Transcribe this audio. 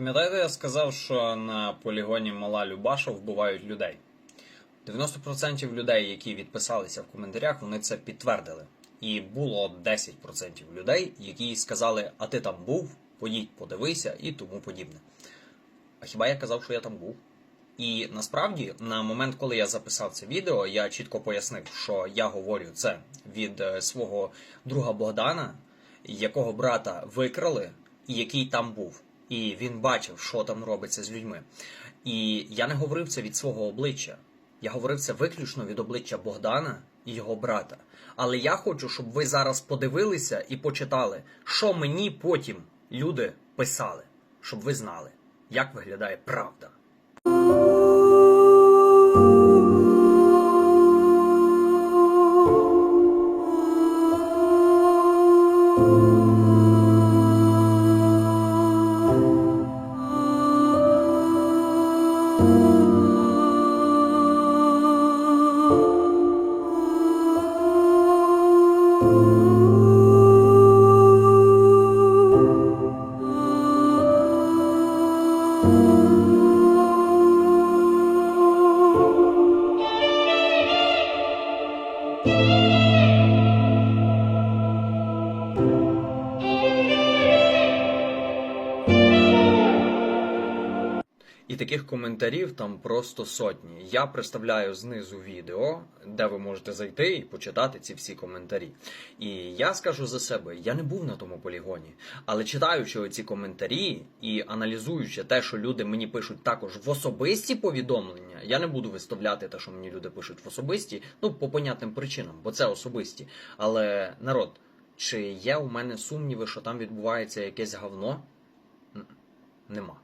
Пам'ятаєте, я сказав, що на полігоні Мала Любаша вбивають людей. 90% людей, які відписалися в коментарях, вони це підтвердили. І було 10% людей, які сказали, а ти там був, поїдь, подивися і тому подібне. А хіба я казав, що я там був? І насправді, на момент, коли я записав це відео, я чітко пояснив, що я говорю це від е, свого друга Богдана, якого брата викрали, і який там був. І він бачив, що там робиться з людьми. І я не говорив це від свого обличчя. Я говорив це виключно від обличчя Богдана і його брата. Але я хочу, щоб ви зараз подивилися і почитали, що мені потім люди писали, щоб ви знали, як виглядає правда. І таких коментарів там просто сотні. Я представляю знизу відео, де ви можете зайти і почитати ці всі коментарі. І я скажу за себе, я не був на тому полігоні. Але читаючи оці коментарі і аналізуючи те, що люди мені пишуть також в особисті повідомлення, я не буду виставляти те, що мені люди пишуть в особисті, ну по понятним причинам, бо це особисті. Але народ, чи є у мене сумніви, що там відбувається якесь говно? Нема.